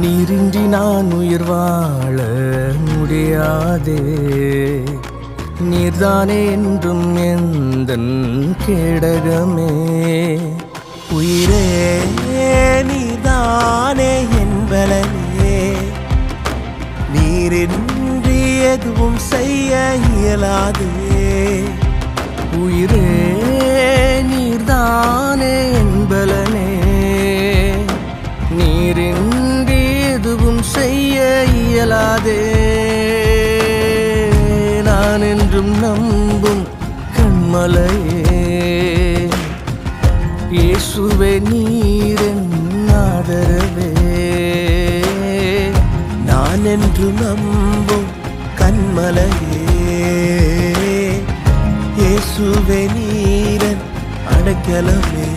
நீரின்றி நான் உயிர் வாழ முடியாதே. நீர்தானே என்றும் எந்த கேடகமே. உயிரே நீதானே என்பலனே நீரின்றி எதுவும் செய்ய இயலாதே உயிரே இயலாதே. நான் என்றும் நம்பும் கண்மலையே. இயேசுவே நீரன் ஆதரவே. நான் என்று நம்பும் கண்மலையே. இயேசுவே நீரன் அடைக்கலமே.